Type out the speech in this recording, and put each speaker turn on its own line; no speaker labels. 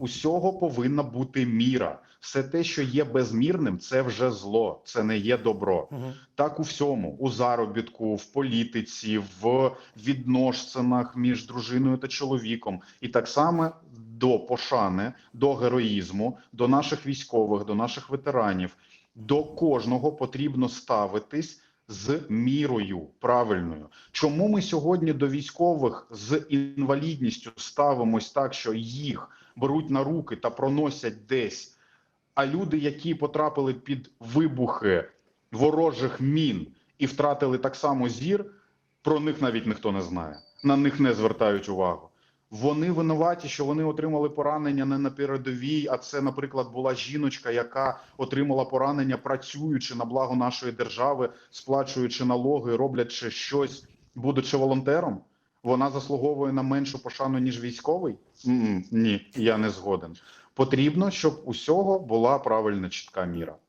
усього повинна бути міра. Все те, що є безмірним, це вже зло, це не є добро.
Мгм.
Так у всьому, у заробітку, в політиці, в відносинах між дружиною та чоловіком, і так само до пошани, до героїзму, до наших військових, до наших ветеранів. До кожного потрібно ставитись з мірою правильною. Чому ми сьогодні до військових з інвалідністю ставимось так, що їх беруть на руки та проносять десь? А люди, які потрапили під вибухи ворожих мін і втратили так само зір, про них навіть ніхто не знає. На них не звертають увагу. Вони винуваті, що вони отримали поранення не на передовій. А це, наприклад, була жіночка, яка отримала поранення, працюючи на благо нашої держави, сплачуючи налоги, роблячи щось, будучи волонтером. Вона заслуговує на меншу пошану ніж військовий? Ні, я не згоден. Потрібно, щоб усього була правильна чітка міра.